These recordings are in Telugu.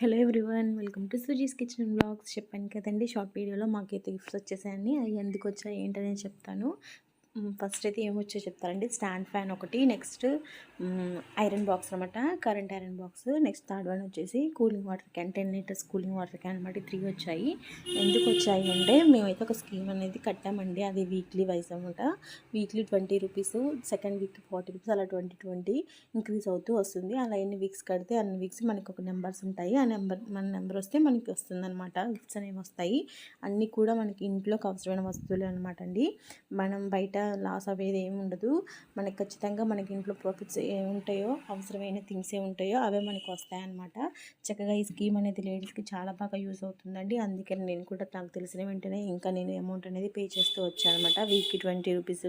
Hello everyone welcome to Suji's kitchen blogs చెప్పాను కదండి షార్ట్ వీడియోలో మాకైతే గిఫ్ట్స్ వచ్చేసాయని అవి ఎందుకు వచ్చాయి ఏంటనేది చెప్తాను. ఫస్ట్ అయితే ఏమొచ్చో చెప్తారండి. స్టాండ్ ఫ్యాన్ ఒకటి నెక్స్ట్ ఐరన్ బాక్స్ అనమాట. Current iron box next third one వచ్చేసి cooling water can ten litres cooling water can అనమాట. త్రీ వచ్చాయి. ఎందుకు వచ్చాయి అంటే మేమైతే ఒక స్కీమ్ అనేది కట్టామండి. అది వీక్లీ వైజ్ అనమాట. Weekly twenty rupees second week forty rupees అలా ట్వంటీ ట్వంటీ ఇంక్రీజ్ అవుతూ వస్తుంది. అలా ఎన్ని వీక్స్ కడితే అన్ని వీక్స్ మనకి ఒక నెంబర్స్ ఉంటాయి. ఆ నెంబర్ మన నెంబర్ వస్తే మనకి వస్తుంది అనమాట. గిఫ్ట్స్ అనేవి వస్తాయి. అన్నీ కూడా మనకి ఇంట్లోకి అవసరమైన వస్తువులు అనమాట అండి. మనం బయట లాస్ అవేది ఏమి ఉండదు. మనకి ఖచ్చితంగా మనకి ఇంట్లో ప్రాఫిట్స్ ఉంటాయో అవసరమైన థింగ్స్ ఏ ఉంటాయో అవే మనకు వస్తాయన్నమాట. చక్కగా ఈ స్కీమ్ అనేది లేడీస్కి చాలా బాగా యూస్ అవుతుందండి. అందుకని నేను కూడా నాకు తెలిసిన వెంటనే ఇంకా నేను అమౌంట్ అనేది పే చేస్తూ వచ్చాను అనమాట వీక్కి twenty rupees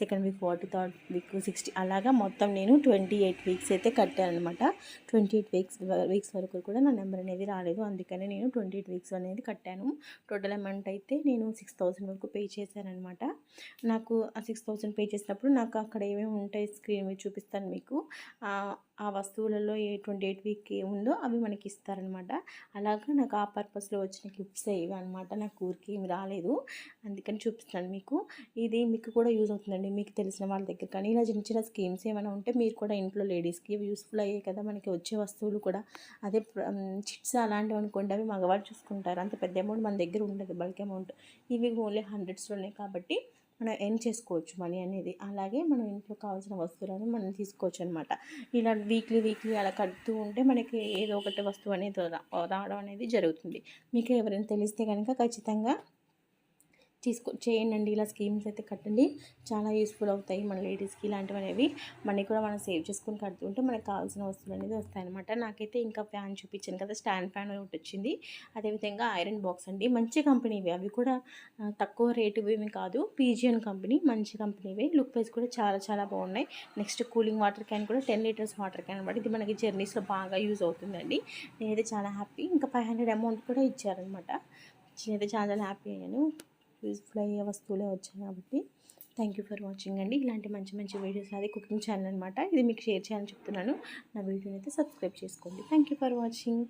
second week forty third week sixty అలాగా మొత్తం నేను ట్వంటీ ఎయిట్ వీక్స్ అయితే కట్టాను అనమాట ట్వంటీ ఎయిట్ వీక్స్ వీక్స్ వరకు కూడా నా నెంబర్ అనేది రాలేదు. అందుకనే నేను ట్వంటీ ఎయిట్ వీక్స్ అనేది కట్టాను. టోటల్ అమౌంట్ అయితే నేను సిక్స్ థౌసండ్ వరకు పే చేశాను అనమాట నాకు సిక్స్ థౌసండ్ పే చేసినప్పుడు నాకు అక్కడ ఏమేమి ఉంటాయి స్క్రీన్ మీద చూపిస్తాను మీకు. ఆ వస్తువులలో ఏ ట్వంటీ ఎయిట్ వీక్ ఉందో అవి మనకి ఇస్తారనమాట అలాగా నాకు ఆ పర్పస్లో వచ్చిన గిఫ్ట్స్ ఇవి అనమాట నాకు ఊరికి ఏమి రాలేదు. అందుకని చూపిస్తాను మీకు. ఇది మీకు కూడా యూజ్ అవుతుందండి. మీకు తెలిసిన వాళ్ళ దగ్గర కానీ ఇలా చిన్న చిన్న స్కీమ్స్ ఏమైనా ఉంటే మీరు కూడా ఇంట్లో లేడీస్కి యూస్ఫుల్ అయ్యాయి కదా మనకి వచ్చే వస్తువులు కూడా. అదే చిట్స్ అలాంటివి అనుకోండి అవి మగవాళ్ళు చూసుకుంటారు. అంత పెద్ద అమౌంట్ మన దగ్గర ఉండదు బల్క్ అమౌంట్ ఇవి ఓన్లీ హండ్రెడ్స్లోనే కాబట్టి మనం ఎన్ చేసుకోవచ్చు మనీ అనేది. అలాగే మనం ఇంట్లో కావాల్సిన వస్తువులను మనం తీసుకోవచ్చు అనమాట ఇలా వీక్లీ వీక్లీ అలా కడుతూ ఉంటే మనకి ఏదో ఒకటి వస్తువు అనేది రావడం అనేది జరుగుతుంది. మీకు ఎవరైనా తెలిస్తే కనుక ఖచ్చితంగా తీసుకో చేయండి ఇలా స్కీమ్స్ అయితే కట్టండి. చాలా యూస్ఫుల్ అవుతాయి మన లేడీస్కి ఇలాంటివి అనేవి మనీ కూడా మనం సేవ్ చేసుకొని కడుతుంటే మనకు కావాల్సిన వస్తువులు అనేది వస్తాయన్నమాట. నాకైతే ఇంకా ఫ్యాన్ చూపించాను కదా స్టాండ్ ఫ్యాన్ ఒకటి వచ్చింది. అదేవిధంగా ఐరన్ బాక్స్ అండి. మంచి కంపెనీవి. అవి కూడా తక్కువ రేటు ఏమి కాదు. పీజియన్ కంపెనీ మంచి కంపెనీవి. లుక్ వైజ్ కూడా చాలా చాలా బాగున్నాయి. నెక్స్ట్ కూలింగ్ వాటర్ క్యాన్ కూడా టెన్ లీటర్స్ వాటర్ క్యాన్ అనమాట ఇది మనకి జర్నీస్లో బాగా యూజ్ అవుతుందండి. నేనైతే చాలా హ్యాపీ. ఇంకా ఫైవ్ హండ్రెడ్ అమౌంట్ కూడా ఇచ్చారనమాట నేనైతే చాలా చాలా హ్యాపీ అయ్యాను. యూజ్ఫుల్ అయ్యే వస్తువులే వచ్చాయి కాబట్టి థ్యాంక్ యూ ఫర్ వాచింగ్ అండి. ఇలాంటి మంచి మంచి వీడియోస్ అది కుకింగ్ ఛానల్ అనమాట ఇది మీకు షేర్ చేయాలని చెప్తున్నాను. నా వీడియోని అయితే సబ్స్క్రైబ్ చేసుకోండి. Thank you for watching